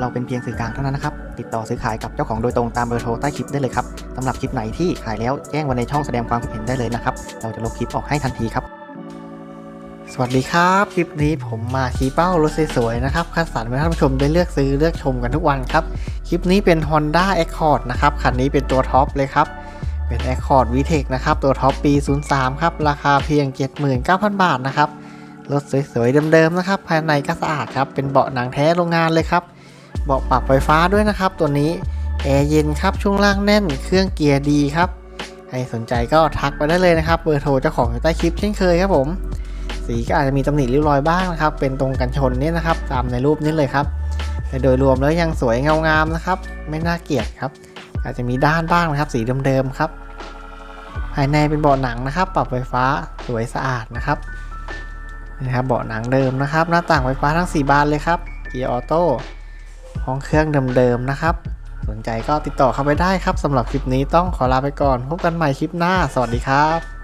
เราเป็นเพียงสื่อกลางเท่านั้นนะครับ ติดต่อซื้อขายกับเจ้าของโดยตรงตามเบอร์โทรใต้คลิปได้เลยครับสำหรับคลิปไหนที่ขายแล้วแจ้งไว้ในช่องแสดงความคิดเห็นได้เลยนะครับ เราจะลบคลิปออกให้ทันทีครับ สวัสดีครับ คลิปนี้ผมมาชี้เป้ารถสวยๆนะครับคัดสรรให้ท่านผู้ชมได้เลือกซื้อเลือกชมกันทุกวันครับ คลิปนี้เป็น Honda Accord นะครับ คันนี้เป็นตัวท็อปเลยครับ เป็น Accord VTEC นะครับ ตัวท็อปปี 03 ครับ ราคาเพียง 79,000 บาทนะครับ รถสวยๆเดิมๆนะครับ ภายในก็สะอาดครับ เป็นเบาะหนังแท้โรงงานเลยครับ เบาะปรับไฟฟ้าด้วยนะครับ ตัวนี้แอร์เย็นครับช่วงล่างแน่น เครื่องเกียร์ดีครับใครสนใจก็ทักไปได้เลยนะครับเบอร์โทรเจ้าของอยู่ใต้คลิปเช่นเคยครับผม สีก็อาจจะมีตำหนิริ้วรอยบ้างนะครับ เป็นตรงกันชนนี่นะครับ ตามในรูปนี้เลยครับ แต่โดยรวมแล้วยังสวยเงางามนะครับ ไม่น่าเกลียดครับ อาจจะมีด้านบ้างนะครับ สีเดิมๆครับ ภายในเป็นเบาะหนังนะครับ ปรับไฟฟ้าสวยสะอาดนะครับนี่นะครับเบาะหนังเดิมนะครับ หน้าต่างไฟฟ้าทั้ง 4 บานเลยครับเกียร์ออโต้ ห้องเครื่องเดิมๆนะครับ สนใจก็ติดต่อเข้าไปได้ครับสำหรับคลิปนี้ต้องขอลาไปก่อน พบกันใหม่คลิปหน้า สวัสดีครับ